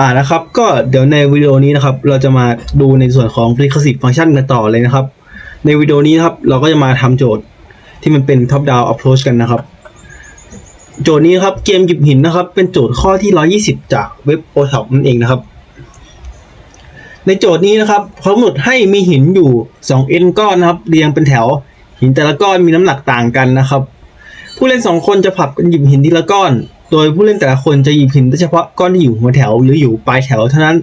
อ่านะครับ ก็เดี๋ยวในวิดีโอนี้นะครับ เราจะมาดูในส่วนของ recursive function กันต่อเลยนะครับ ในวิดีโอนี้นะครับ เราก็จะมาทำโจทย์ที่มันเป็น top down approach กันนะครับ โจทย์นี้ครับเกมหยิบหินนะครับ เป็นโจทย์ข้อที่ 120 จากเว็บ o t o p นั่นเองนะครับ ในโจทย์นี้นะครับเขากำหนดให้มีหินอยู่2 n ก้อนนะครับ เรียงเป็นแถว หินแต่ละก้อนมีน้ำหนักต่างกันนะครับ ผู้เล่น 2 คนจะผลัดกันหยิบหินทีละก้อน โดยผู้เล่นแต่ละคนจะหยิบหินได้เฉพาะก้อนที่อยู่หัวแถวหรืออยู่ปลายแถวเท่านั้น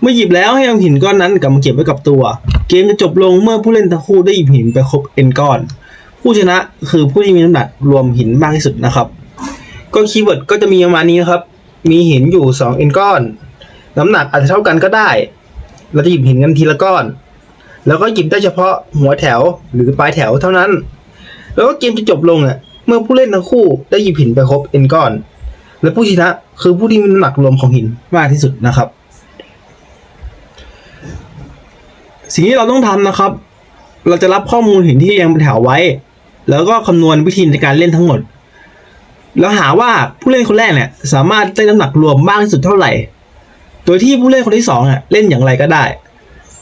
เมื่อหยิบแล้วให้เอาหินก้อนนั้นกลับมาเก็บไว้กับตัว เกมจะจบลงเมื่อผู้เล่นทั้งคู่ได้หยิบหินไปครบ n ก้อน ผู้ชนะคือผู้ที่มีน้ำหนักรวมหินมากที่สุดนะครับ ก็คีย์เวิร์ดก็จะมีประมาณนี้นะครับ มีหินอยู่2 n ก้อน น้ำหนักอาจจะเท่ากันก็ได้ เราจะหยิบหินกันทีละก้อน แล้วก็หยิบได้เฉพาะหัวแถวหรือปลายแถวเท่านั้น แล้วก็เกมจะจบลงอะเมื่อผู้เล่นทั้งคู่ได้หยิบหินไปครบ n ก้อน และผู้ชนะคือผู้ที่มีน้ำหนักรวมของหินมากที่สุดนะครับ สิ่งที่เราต้องทำนะครับ เราจะรับข้อมูลหินที่เรียงเป็นแถวไว้ แล้วก็คำนวณวิธีในการเล่นทั้งหมด แล้วหาว่าผู้เล่นคนแรกเนี่ยสามารถได้น้ำหนักรวมมากที่สุดเท่าไหร่ โดยที่ผู้เล่นคนที่สองอะเล่นอย่างไรก็ได้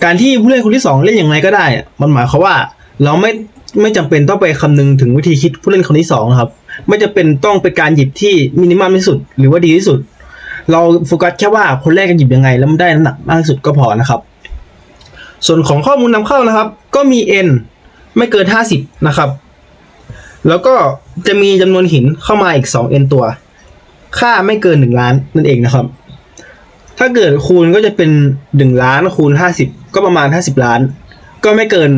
การที่ผู้เล่นคนที่สองเล่นอย่างไรก็ได้ มันหมายความว่าเราไม่ ไม่จำเป็นต้องไปคำนึงถึงวิธีคิดผู้เล่นคนที่สองนะครับ ไม่จำเป็นต้องเป็นการหยิบที่มินิมัมที่สุด หรือว่าดีที่สุด เราโฟกัสแค่ว่าคนแรกจะหยิบยังไง แล้วมันได้น้ำหนักมากที่สุดก็พอนะครับ ส่วนของข้อมูลนำเข้านะครับ ก็มี n ไม่เกิน 50 นะครับ แล้วก็จะมีจำนวนหินเข้ามาอีก 2n ตัว ค่าไม่เกิน 1 ล้านนั่นเองนะครับ ถ้าเกิดคูณก็จะเป็น 1 ล้านคูณ 50 ก็ประมาณ 50 ล้าน ก็ไม่เกิน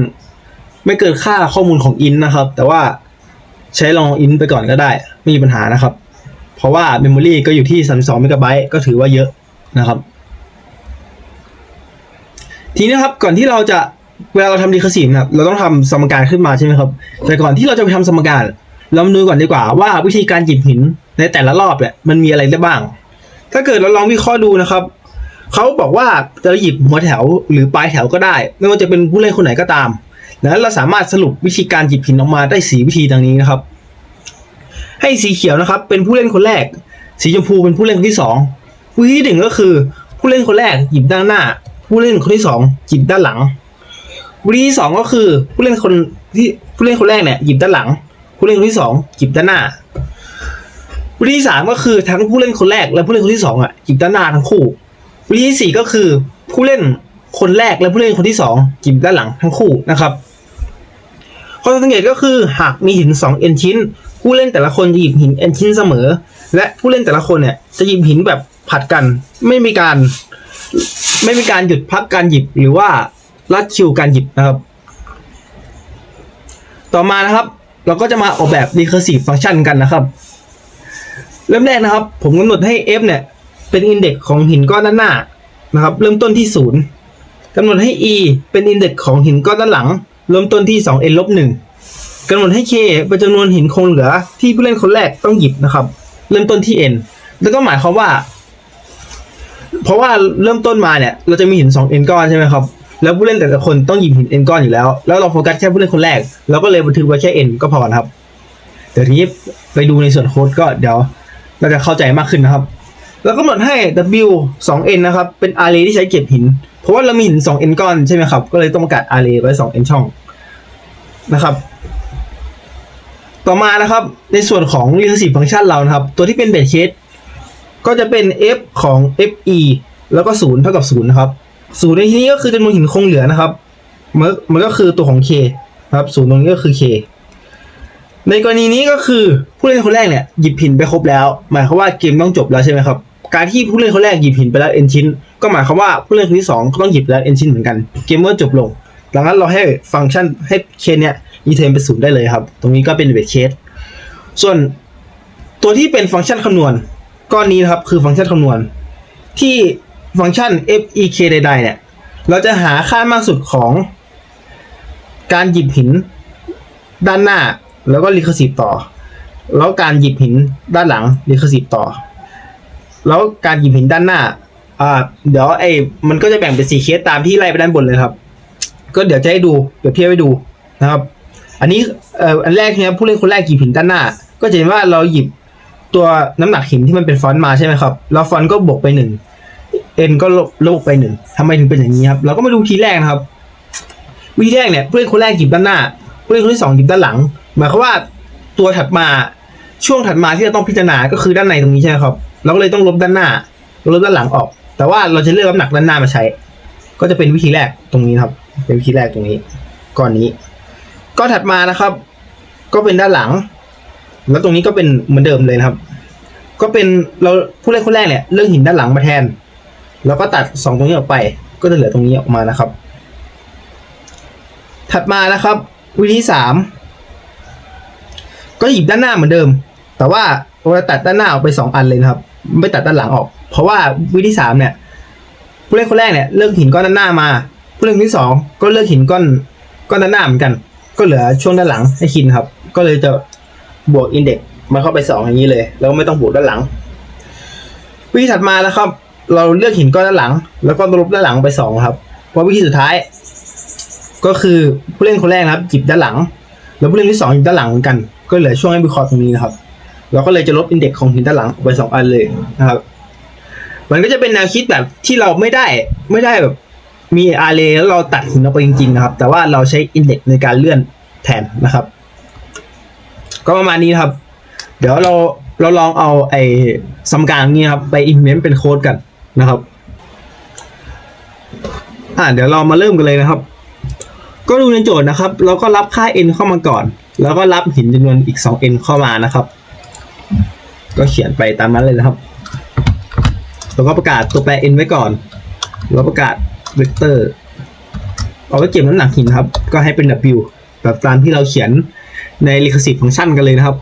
ไม่เกินค่าข้อมูลของอินนะครับ แต่ว่าใช้ลองอินไปก่อนก็ได้ ไม่มีปัญหานะครับ เพราะว่าเมมโมรีก็อยู่ที่ 32เมกะไบต์ก็ถือว่าเยอะนะครับ ทีนี้ครับก่อนที่เราจะเวลาเราทำดีคสีนะครับเราต้องทำสมการขึ้นมาใช่ไหมครับ แต่ก่อนที่เราจะไปทำสมการเรามาดูก่อนดีกว่าว่าวิธีการหยิบหินในแต่ละรอบเนี่ยมันมีอะไรได้บ้าง ถ้าเกิดเราลองวิเคราะห์ดูนะครับเขาบอกว่าจะหยิบหัวแถวหรือปลายแถวก็ได้ ไม่ว่าจะเป็นผู้เล่นคนไหนก็ตาม แล้วเราสามารถสรุปวิธีการหยิบหินออกมาได้สีวิธีดังนี้นะครับ ให้สีเขียวนะครับ เป็นผู้เล่นคนแรก สีชมพูเป็นผู้เล่นคนที่สองวิธีที่หนึ่งก็คือ ผู้เล่นคนแรกหยิบด้านหน้า ผู้เล่นคนที่สองหยิบด้านหลัง วิธีที่สองก็คือผู้เล่นคนที่ผู้เล่นคนแรกเนี่ยหยิบด้านหลัง ผู้เล่นคนที่สองหยิบด้านหน้า วิธีที่สามก็คือทั้งผู้เล่นคนแรกและผู้เล่นคนที่สองอะหยิบด้านหน้าทั้งคู่ วิธีที่สี่ก็คือผู้เล่น คนแรกและผู้เล่นคนที่สองหยิบด้านหลังทั้งคู่นะครับข้อสังเกตก็คือหากมีหิน2 n ชิ้น ผู้เล่นแต่ละคนจะหยิบหิน n ชิ้นเสมอ และผู้เล่นแต่ละคนเนี่ยจะหยิบหินแบบผัดกันไม่มีการ ไม่มีการหยุดพักการหยิบหรือว่าลัดคิวการหยิบนะครับ ต่อมานะครับ เราก็จะมาออกแบบ recursive function กันนะครับ เริ่มแรกนะครับ ผมกำหนดให้ f เนี่ยเป็นอินเด็กซ์ของหินก้อนด้านหน้านะครับ เริ่มต้นที่ศูนย์ กำหนดให้ e เป็นอินเด็กซ์ของหินก้อนด้านหลัง เริ่มต้นที่ 2n ลบ1กำหนดให้ k เป็นจำนวนหินคงเหลือที่ผู้เล่นคนแรกต้องหยิบนะครับ เริ่มต้นที่ n แล้วก็หมายความว่า เพราะว่าเริ่มต้นมาเนี่ย เราจะมีหิน 2n ก้อนใช่ไหมครับ แล้วผู้เล่นแต่ละคนต้องหยิบหิน n ก้อนอยู่แล้ว แล้วเราโฟกัสแค่ผู้เล่นคนแรก เราก็เลยบันทึกไว้แค่ n ก็พอนะครับ เดี๋ยวทีนี้ไปดูในส่วนโค้ดก็เดี๋ยวเราจะเข้าใจมากขึ้นนะครับ แล้วก็กำหนดให้ w 2n นะครับ เป็น array ที่ใช้เก็บหิน เพราะว่าเรามีหิน 2n ก้อนใช่ไหมครับ ก็เลยต้องประกาศ array ไว้ 2n ช่องนะครับ ต่อมานะครับ ในส่วนของ recursive function เรานะครับ ตัวที่เป็น base case ก็จะเป็น f ของ fe แล้วก็0เท่ากับ0นะครับศูนย์ในที่นี้ก็คือจำนวนหินคงเหลือนะครับมันมันก็คือตัวของ k ครับศูนย์ตรงนี้ก็คือ k ในกรณีนี้ก็คือผู้เล่นคนแรกเนี่ยหยิบหินไปครบแล้ว หมายความว่าเกมต้องจบแล้วใช่ไหมครับ การที่ผู้เล่นคนแรกหยิบหินไปแล้ว n ชิ้น ก็หมายความว่าผู้เล่นคนที่สองก็ต้องหยิบแล้ว n ชิ้นเหมือนกันเกมก็จบลงดังนั้นเราให้ฟังก์ชันให้เคสเนี่ยรีเทนเป็นศูนย์ได้เลยครับ ตรงนี้ก็เป็นเวทเคส ส่วนตัวที่เป็นฟังก์ชันคำนวณก้อนนี้นะครับคือฟังก์ชันคำนวณ ที่ฟังก์ชัน fek ใดๆเนี่ย เราจะหาค่ามากสุดของการหยิบหินด้านหน้า แล้วก็ recursive ต่อ แล้วการหยิบหินด้านหลัง recursive ต่อ แล้วการหยิบหินด้านหน้า อ่า เดี๋ยวไอ้มันก็จะแบ่งเป็นสี่เคสตามที่ไล่ไปด้านบนเลยครับ ก็เดี๋ยวจะให้ดูเปรียบเทียบให้ดูนะครับ อันนี้เอ่ออันแรกเนี่ยผู้เล่นคนแรกหยิบหินด้านหน้า ก็จะเห็นว่าเราหยิบตัวน้ำหนักหินที่มันเป็นฟอนต์มาใช่ไหมครับ แล้วฟอนต์ก็บวกไปหนึ่ง n ก็ลบลบไปหนึ่งทำไมถึงเป็นอย่างนี้ครับ เราก็มาดูทีแรกนะครับ วิธีแรกเนี่ยผู้เล่นคนแรกหยิบด้านหน้าผู้เล่นคนที่สองหยิบด้านหลัง หมายความว่าตัวถัดมา ช่วงถัดมาที่เราต้องพิจารณาก็คือด้านในตรงนี้ใช่ไหมครับ เราก็เลยต้องลบด้านหน้า ลบด้านหลังออก แต่ว่าเราจะเลือกน้ำหนักด้านหน้ามาใช้ ก็จะเป็นวิธีแรกตรงนี้ครับ เป็นวิธีแรกตรงนี้ก้อนนี้ ก้อนถัดมานะครับ ก็เป็นด้านหลัง แล้วตรงนี้ก็เป็นเหมือนเดิมเลยนะครับ ก็เป็นเราผู้เล่นคนแรกเนี่ยเลือกหินด้านหลังมาแทน แล้วก็ตัดสองตรงนี้ออกไป ก็จะเหลือตรงนี้ออกมานะครับ ถัดมานะครับ วิธีสามก็หยิบด้านหน้าเหมือนเดิม แต่ว่าเราตัดด้านหน้าออกไปสองอันเลยนะครับ ไม่ตัดด้านหลังออก เพราะว่าวิธีสามเนี่ยผู้เล่นคนแรกเนี่ยเลือกหินก้อนด้านหน้ามาผู้เล่นคนที่สองก็เลือกหินก้อนก้อนด้านหน้าเหมือนกัน ก็เหลือช่วงด้านหลังให้คินครับ ก็เลยจะบวกอินเด็กมาเข้าไปสองอย่างนี้เลย แล้วไม่ต้องบวกด้านหลัง วิธีถัดมานะครับ เราเลือกหินก้อนด้านหลัง แล้วก็ลบด้านหลังไปสองครับเพราะวิธีสุดท้าย ก็คือผู้เล่นคนแรกนะครับหยิบด้านหลัง แล้วผู้เล่นที่สองหยิบด้านหลังเหมือนกัน ก็เหลือช่วงให้วิเคราะห์ตรงนี้นะครับ เราก็เลยจะลบอินเด็กซ์ของหินด้านหลังออกไปสองอันเลยนะครับ มันก็จะเป็นแนวคิดแบบที่เราไม่ได้ไม่ได้แบบมีอาร์เรย์แล้วเราตัดหินออกไปจริงๆนะครับ แต่ว่าเราใช้อินเด็กซ์ในการเลื่อนแทนนะครับ ก็ประมาณนี้ครับ เดี๋ยวเราเราลองเอาไอ้สมการนี้ครับไป implement เป็นโค้ดกันนะครับอ่าเดี๋ยวเรามาเริ่มกันเลยนะครับ ก็ดูในโจทย์นะครับ เราก็รับค่า n เข้ามาก่อน แล้วก็รับหินจำนวนอีก 2n เข้ามานะครับ ก็เขียนไปตามนั้นเลยนะครับ แล้วก็ประกาศตัวแปร n ไว้ก่อน แล้วประกาศเวกเตอร์เอาไว้เก็บน้ำหนักหินครับ ก็ให้เป็น w แบบตามที่เราเขียนใน recursive function กันเลยนะครับ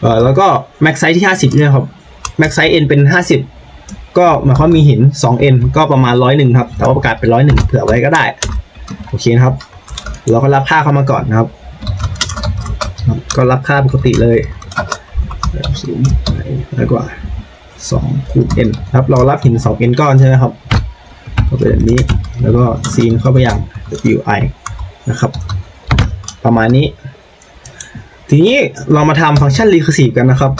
เออแล้วก็ max size ที่ 50เนี่ยครับ max size n เป็น 50 ก็หมายความมีหิน 2n ก็ประมาณ 101 ครับ แต่ว่าประกาศเป็น 101 เผื่อไว้ก็ได้ โอเคครับ เราก็รับค่าเข้ามาก่อนนะครับ ก็รับค่าปกติเลย ศูนย์น้อยกว่า2คูณ n ครับเรารับหิน 2n ก้อนใช่ไหมครับก็เป็นแบบนี้แล้วก็ซีนเข้าไปอย่าง wi นะครับ ประมาณนี้ ทีนี้เรามาทำฟังก์ชัน recursive กันนะครับ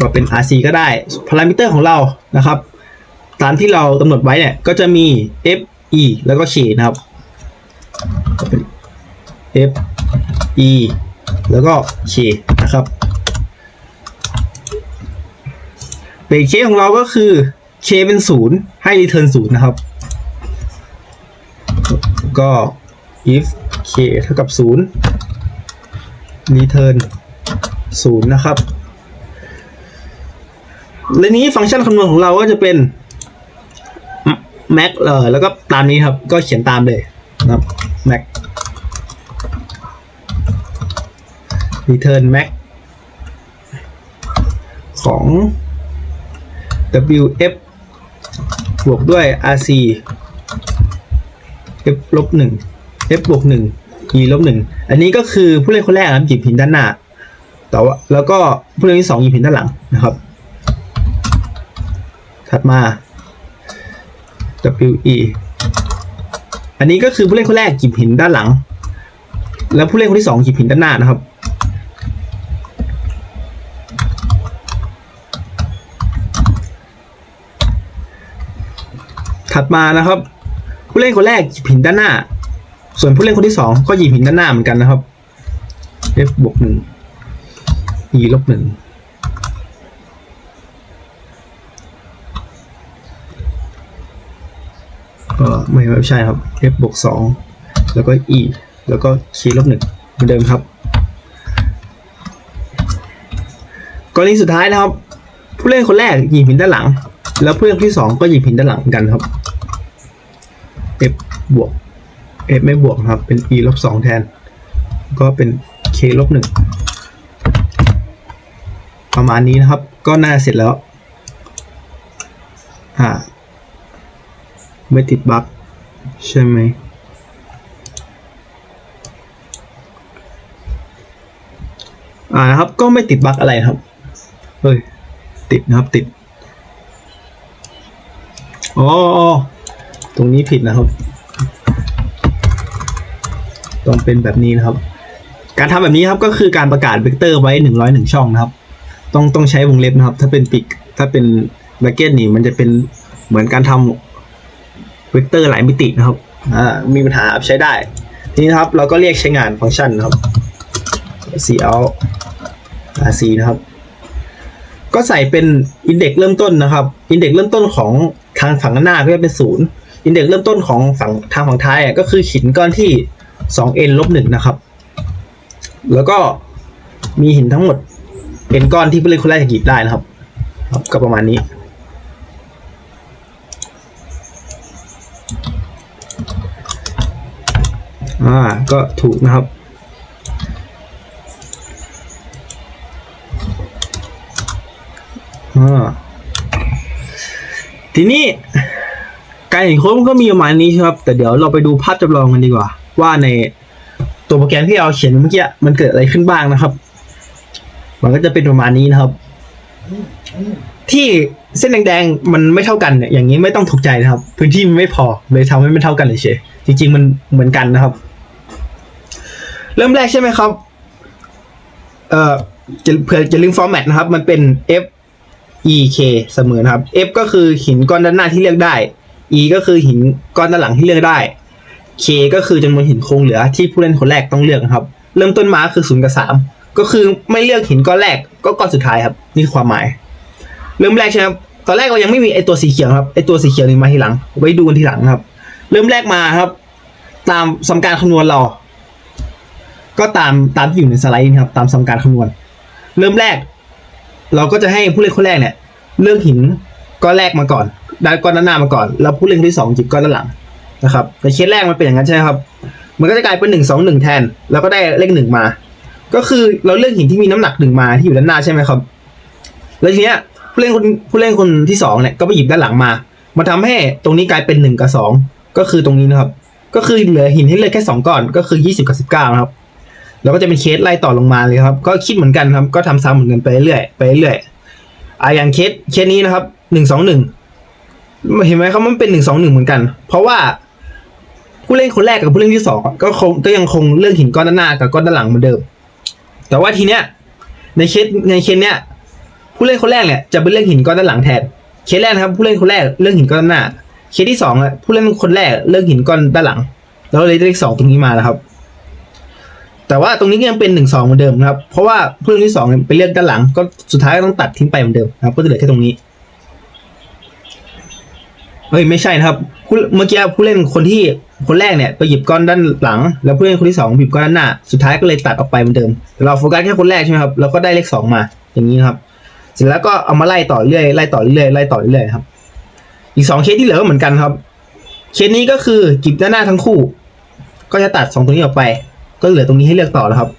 ก็เป็น rc ก็ได้พารามิเตอร์ของเรานะครับ ตามที่เรากำหนดไว้เนี่ยก็จะมี f e แล้วก็ k นะครับก็เป็น f e แล้วก็ k นะครับเบรกเคของเราก็คือ k เป็นศูนย์ให้ return ศูนย์นะครับ ก็ if k เท่ากับศูนย์ return ศูนะครับ และนี้ฟังก์ชันคำนวณของเราก็จะเป็น max เออแล้วก็ตามนี้ครับ ก็เขียนตามเลยนะครับ max return max ของ wf บวกด้วย rc f ลบหนึ่ง f บวกหนึ่ง e ลบหนึ่งอันนี้ก็คือผู้เล่นคนแรกนะครับหยิบหินด้านหน้า แต่ว่าแล้วก็ผู้เล่นที่สองหยิบหินด้านหลังนะครับ ถัดมา we อันนี้ก็คือผู้เล่นคนแรกหยิบหินด้านหลัง แล้วผู้เล่นคนที่สองหยิบหินด้านหน้านะครับ ถัดมานะครับ ผู้เล่นคนแรกหยิบหินด้านหน้า ส่วนผู้เล่นคนที่สองก็หยิบหินด้านหน้าเหมือนกันนะครับ f บวกหนึ่ง e ลบหนึ่งก็ไม่ไม่ใช่ครับ f บวกสองแล้วก็ e แล้วก็ k ลบหนึ่งเหมือนเดิมครับกรณีสุดท้ายนะครับ ผู้เล่นคนแรกหยิบหินด้านหลัง แล้วผู้เล่นคนที่สองก็หยิบหินด้านหลังเหมือนกันครับ f บวก f ไม่บวกครับ เป็น e ลบสองแทน ก็เป็น k ลบหนึ่งประมาณนี้นะครับ ก็น่าเสร็จแล้ว อ่า ไม่ติดบั๊กใช่ไหมอ่านะครับ ก็ไม่ติดบั๊กอะไรครับ เฮ้ย ติดนะครับ ติด อ๋อ รงนี้ผิดนะครับ ต้องเป็นแบบนี้นะครับ การทำแบบนี้ครับก็คือการประกาศเวกเตอร์ไว้หนึ่งร้อยหนึ่งช่องนะครับ ต้องต้องใช้วงเล็บนะครับ ถ้าเป็นปิกถ้าเป็นบักเก็ตนี่มันจะเป็นเหมือนการทำเวกเตอร์หลายมิตินะครับอ่ามีปัญหาใช้ได้ ทีนี้ครับเราก็เรียกใช้งานฟังก์ชันนะครับ c out rc นะครับ ก็ใส่เป็นอินเด็กเริ่มต้นนะครับอินเด็กเริ่มต้นของทางฝั่งหน้าก็จะเป็นศูนย์ อินเด็กเริ่มต้นของฝั่งทางฝั่งท้ายก็คือหินก้อนที่ 2n ลบหนึ่งนะครับ แล้วก็มีหินทั้งหมด n ก้อนที่ผู้เล่นคนแรกจะหยิบได้นะครับครับก็ประมาณนี้ อ่า ก็ถูกนะครับอ่าทีนี้ การเห็นโค้ดมันก็มีประมาณนี้ครับ แต่เดี๋ยวเราไปดูภาพจำลองกันดีกว่า ว่าในตัวโปรแกรมที่เราเขียนเมื่อกี้มันเกิดอะไรขึ้นบ้างนะครับ มันก็จะเป็นประมาณนี้นะครับ ที่เส้นแดงๆมันไม่เท่ากันเนี่ยอย่างนี้ไม่ต้องถูกใจนะครับ พื้นที่มันไม่พอเลยทำให้ไม่เท่ากันเลยเฉยจริง ๆ มันเหมือนกันนะครับ เริ่มแรกใช่ไหมครับ เอ่อจะเผื่อจะลืมฟอร์แมตนะครับ มันเป็น f e k เสมอนะครับ f ก็คือหินก้อนด้านหน้าที่เลือกได้ e ก็คือหินก้อนด้านหลังที่เลือกได้ k ก็คือจำนวนหินคงเหลือที่ผู้เล่นคนแรกต้องเลือกนะครับ เริ่มต้นมาคือ0กับ3ก็คือไม่เลือกหินก้อนแรกก็ก้อนสุดท้ายครับ นี่คือความหมาย เริ่มแรกใช่ไหมตอนแรกเรายังไม่มีไอตัวสีเขียวครับไอตัวสีเขียวนี่มาทีหลัง ไว้ดูกันทีหลังครับ เริ่มแรกมาครับ ตามสมการคำนวณเรา ก็ตามตามที่อยู่ในสไลด์นะครับ ตามสมการคำนวณ เริ่มแรก เราก็จะให้ผู้เล่นคนแรกเนี่ย เลือกหินก้อนแรกมาก่อน ด้านก้อนด้านหน้ามาก่อน แล้วผู้เล่นคนที่สองหยิบก้อนด้านหลังนะครับในเคสแรกมันเป็นอย่างนั้นใช่ไหมครับ มันก็จะกลายเป็นหนึ่งสองหนึ่งแทน แล้วก็ได้เลขหนึ่งมา ก็คือเราเลือกหินที่มีน้ำหนักหนึ่งมาที่อยู่ด้านหน้าใช่ไหมครับ แล้วทีเนี้ยผู้เล่นคนผู้เล่นคนที่สองเนี่ยก็ไปหยิบด้านหลังมา มาทำให้ตรงนี้กลายเป็นหนึ่งกับสองก็คือตรงนี้นะครับ ก็คือเหลือหินให้เลือกแค่สองก้อน ก็คือยี่สิบกับสิบเก้านะครับแล้วก็จะเป็นเคสไล่ต่อลงมาเลยครับ ก็คิดเหมือนกันครับ ก็ทำซ้ำเหมือนกันไปเรื่อยไปเรื่อยอ่าอย่างเคสเคสนี้นะครับหนึ่งสองหนึ่ง เห็นไหมครับมันเป็นหนึ่งสองหนึ่งเหมือนกัน เพราะว่าผู้เล่นคนแรกกับผู้เล่นที่สองก็คงก็ยังคงเลือกหินก้อนหน้ากับก้อนด้านหลังเหมือนเดิม แต่ว่าทีเนี้ยในเคสในเคสเนี้ยผู้เล่นคนแรกเนี่ยจะไปเลือกหินก้อนด้านหลังแทนเคสแรกนะครับผู้เล่นคนแรกเลือกหินก้อนหน้าเคสที่สองอะผู้เล่นคนแรกเลือกหินก้อนด้านหลัง แล้วเลยเลขสองตรงนี้มาแล้วครับ แต่ว่าตรงนี้ยังเป็นหนึ่งสองเหมือนเดิมนะครับ เพราะว่าผู้เล่นที่สองเนี่ยไปเลือกด้านหลัง ก็สุดท้ายก็ต้องตัดทิ้งไปเหมือนเดิมนะครับ ก็จะเหลือแค่ตรงนี้ เฮ้ยไม่ใช่นะครับผู้เมื่อกี้ผู้เล่นคนที่คนแรกเนี่ยไปหยิบก้อนด้านหลัง แล้วผู้เล่นคนที่สองหยิบก้อนด้านหน้า สุดท้ายก็เลยตัดออกไปเหมือนเดิมเราโฟกัสแค่คนแรกใช่ไหมครับแล้วก็ได้เลขสองมาอย่างนี้นะครับ เสร็จแล้วก็เอามาไล่ต่อเรื่อยไล่ต่อเรื่อยไล่ต่อเรื่อยครับ อีกสองเคสที่เหลือก็เหมือนกันครับ เคสนี้ก็คือหยิบด้านหน้าทั้งคู่ ก็จะตัดสองตรงนี้ออกไป ก็เหลือตรงนี้ให้เลือกต่อแล้วครับ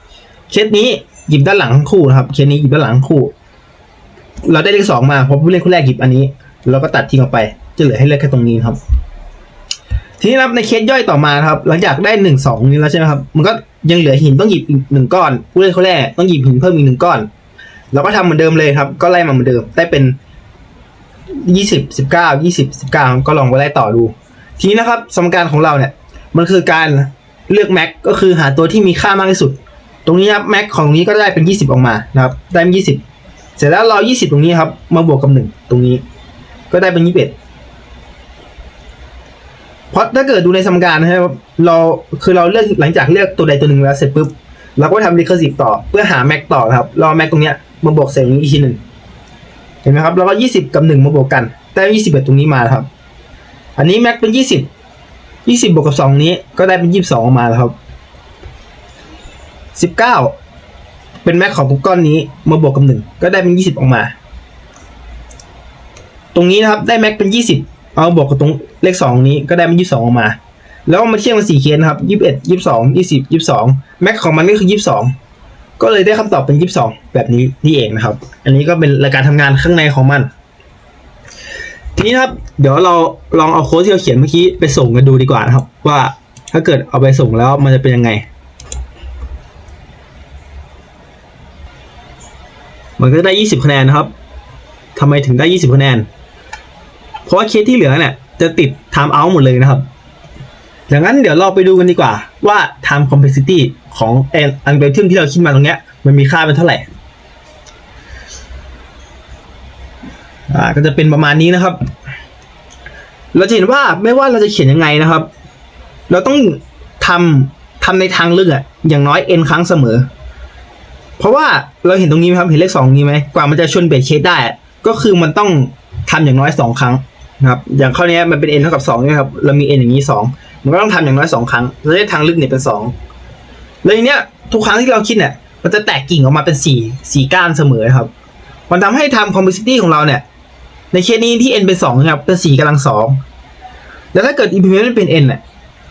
เคสนี้หยิบด้านหลังทั้งคู่นะครับ เคสนี้หยิบด้านหลังทั้งคู่ เราได้เลขสองมาเพราะผู้เล่นคนแรกหยิบอันนี้ เราก็ตัดทิ้งออกไป จะเหลือให้เลือกแค่ตรงนี้ครับ ทีนี้ครับในเคสย่อยต่อมาครับ หลังจากได้หนึ่งสองนี้แล้วใช่ไหมครับ มันก็ยังเหลือหินต้องหยิบอีกหนึ่งก้อน ผู้เล่นคนแรกต้องหยิบหินเพิ่มอีกหนึ่งก้อน เราก็ทำเหมือนเดิมเลยครับ ก็ไล่มาเหมือนเดิม ได้เป็นยี่สิบสิบเก้ายี่สิบสิบเก้าก็ลองไปไล่ต่อดู ทีนี้นะครับ สมการของเราเนี่ย มันคือการเลือกแม็กก็คือหาตัวที่มีค่ามากที่สุด ตรงนี้ครับแม็กของนี้ก็ได้เป็นยี่สิบออกมานะครับ ได้เป็นยี่สิบเสร็จแล้วเรายี่สิบตรงนี้ครับ มาบวกกับหนึ่งตรงนี้ ก็ได้เป็นยี่สิบ เพราะถ้าเกิดดูในสมการนะครับเราคือเราเลือกหลังจากเลือกตัวใดตัวหนึ่งแล้วเสร็จปุ๊บเราก็ทำ recursive ต่อเพื่อหาแม็กต่อครับเราเอาแม็กตรงเนี้ยมาบวกเศษตรงนี้อีกทีหนึ่งเห็นไหมครับแล้วก็ยี่สิบกับหนึ่งมาบวกกันได้ยี่สิบเอ็ดตรงนี้มาครับ อันนี้แม็กเป็นยี่สิบยี่สิบบวกกับสองนี้ก็ได้เป็นยี่สิบสองอกมาแล้วครับสิบเก้าเป็นแม็กของก้อนนี้มาบวกกับหนึ่งก็ได้เป็นยี่สิบออกมา ตรงนี้นะครับได้แม็กเป็นยี่สิบ เอาบวกกับตรงเลขสองนี้ก็ได้เป็นยี่สิบสองออกมา แล้วมาเทียบกันสี่เคสนะครับยี่สิบเอ็ดยี่สิบสองยี่สิบยี่สิบสองแม็กของมันก็คือยี่สิบสองก็เลยได้คำตอบเป็นยี่สิบสองแบบนี้นี่เองนะครับ อันนี้ก็เป็นรายการทำงานข้างในของมัน ทีนี้ครับเดี๋ยวเราลองเอาโค้ดที่เราเขียนเมื่อกี้ไปส่งกันดูดีกว่านะครับ ว่าถ้าเกิดเอาไปส่งแล้วมันจะเป็นยังไง มันก็ได้ยี่สิบคะแนนนะครับทำไมถึงได้ยี่สิบคะแนน เพราะว่าเคสที่เหลือเนี่ยจะติด time out หมดเลยนะครับดังนั้นเดี๋ยวเราไปดูกันดีกว่าว่า time complexity ของอันเบทึมที่เราคิดมาตรงเนี้ยมันมีค่าเป็นเท่าไหร่อ่าก็จะเป็นประมาณนี้นะครับ เราจะเห็นว่าไม่ว่าเราจะเขียนยังไงนะครับ เราต้องทำทำในทางเลือกอะอย่างน้อย n ครั้งเสมอ เพราะว่าเราเห็นตรงนี้ไหมครับ เห็นเลขสองนี้ไหมกว่ามันจะชนเบรกเคสได้ ก็คือมันต้องทำอย่างน้อยสองครั้ง นะครับอย่างข้อนี้มันเป็น n เท่ากับสองใช่ครับเรามี n อย่างนี้สองมันก็ต้องทำอย่างน้อยสองครั้งเราได้ทางลึกเนี่ยเป็นสองแล้วทีเนี้ยทุกครั้งที่เราคิดเนี่ยมันจะแตกกิ่งออกมาเป็นสี่สี่ก้านเสมอครับ มันทำให้ทำ complexity ของเราเนี่ย ในเคสนี้ที่ n เป็นสองนะครับเป็นสี่กำลังสองแล้วถ้าเกิด implement เป็น n เนี่ย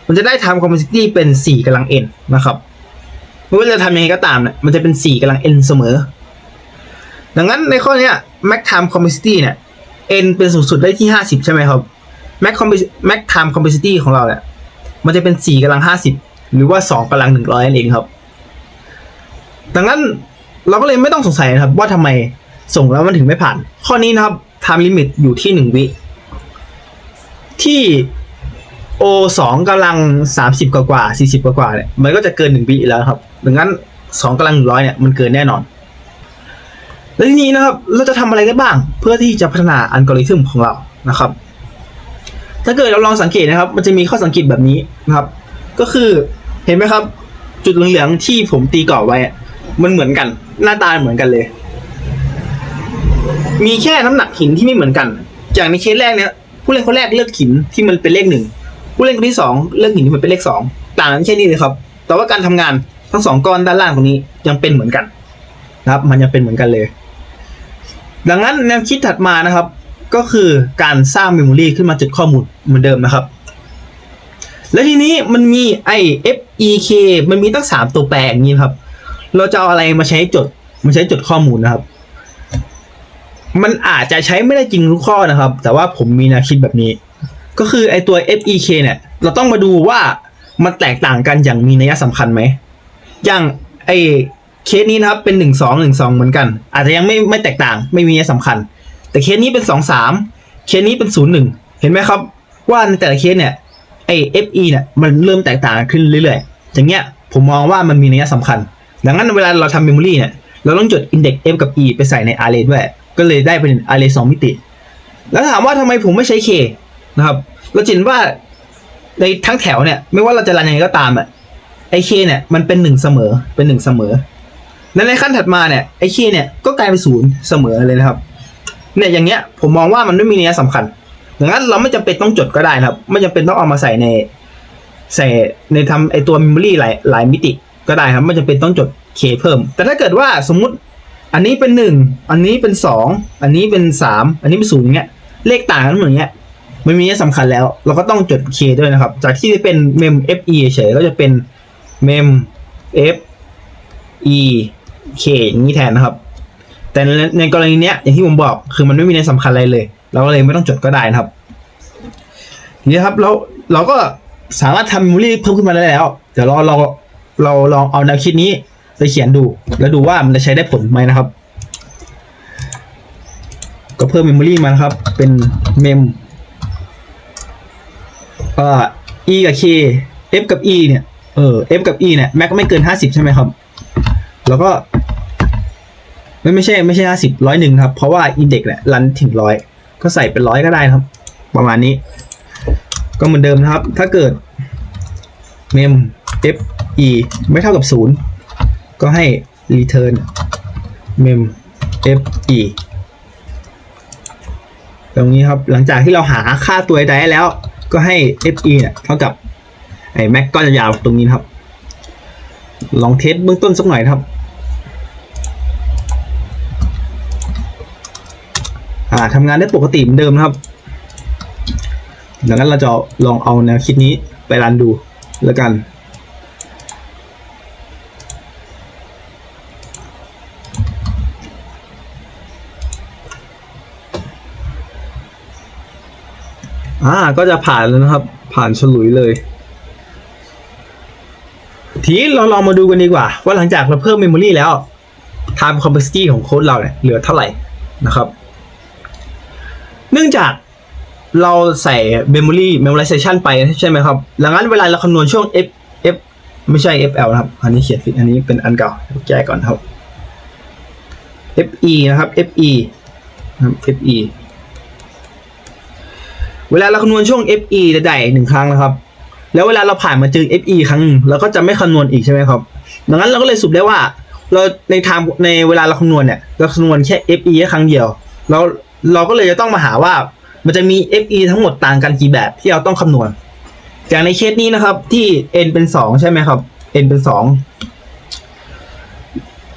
มันจะได้ทำ complexity เป็นสี่กำลัง n นะครับไม่ว่าจะทำยังไงก็ตามเนี่ยมันจะเป็นสี่กำลัง n เสมอ ดังนั้นในข้อนี้ max time complexity เนี่ย n เป็นสูงสุดได้ที่ห้าสิบใช่ไหมครับ max compe- max time complexity ของเราเนี่ยมันจะเป็นสี่กำลังห้าสิบหรือว่าสองกำลังหนึ่งร้อยนั่นเองครับ ดังนั้นเราก็เลยไม่ต้องสงสัยนะครับ ว่าทำไมส่งแล้วมันถึงไม่ผ่าน ข้อนี้นะครับ time limit อยู่ที่หนึ่งวิ ที่ o สองกำลังสามสิบกว่ากว่าสี่สิบกว่ากว่าเนี่ยมันก็จะเกินหนึ่งวิแล้วครับ ดังนั้นสองกำลังหนึ่งร้อยเนี่ยมันเกินแน่นอน แล้วทีนี้นะครับเราจะทำอะไรได้บ้าง เพื่อที่จะพัฒนาอัลกอริทึมของเรานะครับ ถ้าเกิดเราลองสังเกตนะครับ มันจะมีข้อสังเกตแบบนี้นะครับ ก็คือเห็นไหมครับ จุดเหลืองๆที่ผมตีกรอบไว้ มันเหมือนกัน หน้าตาเหมือนกันเลย มีแค่น้ำหนักหินที่ไม่เหมือนกัน อย่างในเคสแรกเนี้ยผู้เล่นคนแรกเลือกหินที่มันเป็นเลขหนึ่งผู้เล่นคนที่สองเลือกหินที่มันเป็นเลขสองต่างกันแค่นี้เลยครับ แต่ว่าการทำงานทั้งสองก้อนด้านล่างตรงนี้ยังเป็นเหมือนกันนะครับ มันยังเป็นเหมือนกันเลย ดังนั้นแนวคิดถัดมานะครับ ก็คือการสร้างเมมโมรีขึ้นมาจุดข้อมูลเหมือนเดิมนะครับ แล้วทีนี้มันมีไอ FEK มันมีตั้งสามตัวแปรอย่างนี้ครับ เราจะเอาอะไรมาใช้จดมาใช้จดข้อมูลนะครับ มันอาจจะใช้ไม่ได้จริงทุกข้อนะครับ แต่ว่าผมมีแนวคิดแบบนี้ ก็คือไอตัว FEK เนี่ย เราต้องมาดูว่ามันแตกต่างกันอย่างมีนัยสำคัญไหม อย่างไอ เคสนี้นะครับเป็นหนึ่งสองหนึ่งสองเหมือนกัน อาจจะยังไม่ไม่แตกต่าง ไม่มีนัยสำคัญ แต่เคสนี้เป็นสองสามเคสนี้เป็นศูนย์หนึ่งเห็นไหมครับ ว่าในแต่ละเคสเนี่ยไอ FE เนี่ยมันเริ่มแตกต่างขึ้นเรื่อยๆ อย่างเงี้ยผมมองว่ามันมีนัยสำคัญ ดังนั้นเวลาเราทำเมมโมรีเนี่ยเราต้องจด index f กับ e ไปใส่ใน array ด้วย ก็เลยได้เป็น array สองมิติ แล้วถามว่าทำไมผมไม่ใช้ k นะครับ เราจะเห็นว่าในทั้งแถวเนี่ย ไม่ว่าเราจะรันยังไงก็ตามอะไอ k เนี่ยมันเป็นหนึ่งเสมอเป็นหนึ่งเสมอ และในขั้นถัดมาเนี่ยไอ k เนี่ยก็กลายเป็นศูนย์เสมอเลยนะครับ เนี่ยอย่างเงี้ยผมมองว่ามันไม่มีนัยสำคัญดังนั้นเราไม่จำเป็นต้องจดก็ได้นะครับ ไม่จำเป็นต้องเอามาใส่ในใส่ในทำไอตัว memory หลายหลายมิติก็ได้ครับ ไม่จำเป็นต้องจด k เพิ่ม แต่ถ้าเกิดว่าสมมุติอันนี้เป็นหนึ่งอันนี้เป็นสองอันนี้เป็นสามอันนี้เป็นศูนย์อย่างเงี้ยเลขต่างกันเหมือนเงี้ยมันมีนัยสำคัญแล้ว เราก็ต้องจด k ด้วยนะครับ จากที่เป็น mem fe เฉยก็จะเป็น mem f e k อย่างนี้แทนนะครับ แต่ในกรณีเนี้ยอย่างที่ผมบอกคือมันไม่มีในยสำคัญอะไรเลย เราก็เลยไม่ต้องจดก็ได้นะครับนี่ครับแล้วเราก็สามารถทำ memory เพิ่มขึ้นมาได้แล้ว เดี๋ยวเราเราเราลองเอาแนวคิดนี้ไปเขียนดู แล้วดูว่ามันจะใช้ได้ผลไหมนะครับ ก็เพิ่ม memory มานะครับ เป็น mem เอ่อ e กับ k f กับ e เนี่ย เออ f กับ e เนี่ย แม็กไม่เกินห้าสิบใช่ไหมครับ แล้วก็ ไม่ไม่ใช่ไม่ใช่ห้าสิบร้อยหนึ่งครับ เพราะว่าอินเด็กเนี่ยรันถึงร้อยก็ใส่เป็นร้อยก็ได้ครับ ประมาณนี้ ก็เหมือนเดิมนะครับ ถ้าเกิด mem f e ไม่เท่ากับศูนย์ก็ให้ return mem f e ตรงนี้ครับหลังจากที่เราหาค่าตัวใดได้แล้วก็ให้ f e เนี่ยเท่ากับไอ้ mac ก็จะยาวตรงนี้ครับ ลองเทสเบื้องต้นสักหน่อยครับ อ่าทำงานได้ปกติเหมือนเดิมนะครับ ดังนั้นเราจะลองเอาแนวคิดนี้ไปรันดูแล้วกัน อ่า ก็จะผ่านแล้วนะครับ ผ่านฉลุยเลยทีนี้เราลองมาดูกันดีกว่า ว่าหลังจากเราเพิ่มเมมโมรีแล้ว time complexity ของโค้ดเราเนี่ยเหลือเท่าไหร่นะครับ เนื่องจากเราใส่ memory memorization ไปใช่ไหมครับ ดังนั้นเวลาเราคำนวณช่วง f f ไม่ใช่ fl นะครับ อันนี้เขียนผิด อันนี้เป็นอันเก่าแก้ก่อนครับ fe นะครับ fe นะครับ fe เวลาเราคำนวณช่วง FE ใดๆหนึ่งครั้งนะครับ แล้วเวลาเราผ่านมาเจอ FE ครั้งเราก็จะไม่คำนวณอีกใช่ไหมครับ ดังนั้นเราก็เลยสรุปได้ว่า เราในทางในเวลาเราคำนวณเนี่ย เราคำนวณแค่ FE แค่ครั้งเดียวเรา เราก็เลยจะต้องมาหาว่ามันจะมี FE ทั้งหมดต่างกันกี่แบบที่เราต้องคำนวณ อย่างในเคสนี้นะครับ ที่ n เป็นสองใช่ไหมครับ n เป็นสอง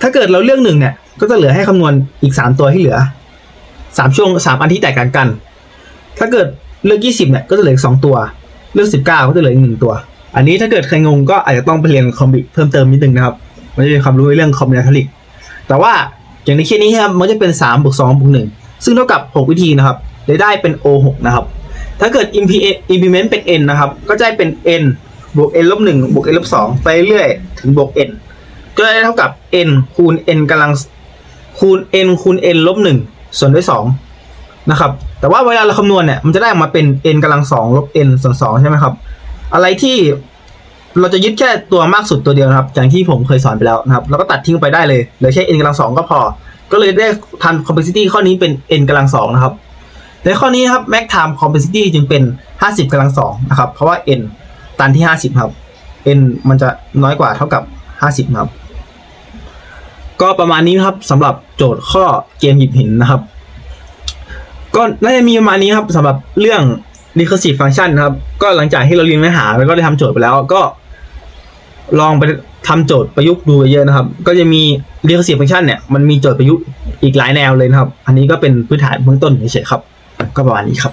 ถ้าเกิดเราเลือกหนึ่งเนี่ย ก็จะเหลือให้คำนวณอีกสามตัวที่เหลือสามช่วงสามอันที่แตกต่างกัน ถ้าเกิดเลือกยี่สิบเนี่ยก็จะเหลืออีกสองตัว เลือกสิบเก้าก็จะเหลืออีกหนึ่งตัว อันนี้ถ้าเกิดใครงงก็อาจจะต้องไปเรียนคอมบิเพิ่มเติมนิดนึงนะครับ มันจะเป็นความรู้ในเรื่องคอมบิเนทริกแต่ว่าอย่างในเคสนี้ครับมันจะเป็น3บวก2บวก1 ซึ่งเท่ากับ 6 วิธีนะครับเลยได้เป็น O 6 นะครับ ถ้าเกิด implement implement เป็น n นะครับ ก็จะได้เป็น n บวก n ลบ1บวก n ลบ2ไปเรื่อยถึงบวก n ก็ได้เท่ากับ n คูณ n กำลังคูณ n คูณ n ลบ1ส่วนด้วย2นะครับ แต่ว่าเวลาเราคำนวณเนี่ย มันจะได้ออกมาเป็น n กำลัง2ลบ n ส่วน2ใช่ไหมครับ อะไรที่เราจะยึดแค่ตัวมากสุดตัวเดียวนะครับ อย่างที่ผมเคยสอนไปแล้วนะครับ เราก็ตัดทิ้งไปได้เลยเหลือแค่ n กำลังสองก็พอ ก็เลยได้ทัน complexity ข้อนี้เป็น n กำลังสองนะครับ ในข้อนี้ครับ max time complexity จึงเป็น 50กำลังสองนะครับ เพราะว่า n ตันที่ 50 ครับ n มันจะน้อยกว่าเท่ากับ 50 ครับ ก็ประมาณนี้ครับสำหรับโจทย์ข้อเกมหยิบหินนะครับ ก็น่าจะมีประมาณนี้ครับสำหรับเรื่อง recursive function นะครับ ก็หลังจากที่เราเรียนเนื้อหาแล้วก็ได้ทำโจทย์ไปแล้วก็ลองไป ทำโจทย์ประยุกต์ดูเยอะนะครับ ก็จะมี recursive function เนี่ยมันมีโจทย์ประยุกต์อีกหลายแนวเลยนะครับ อันนี้ก็เป็นพื้นฐานเบื้องต้นเฉยๆครับ ก็ประมาณนี้ครับ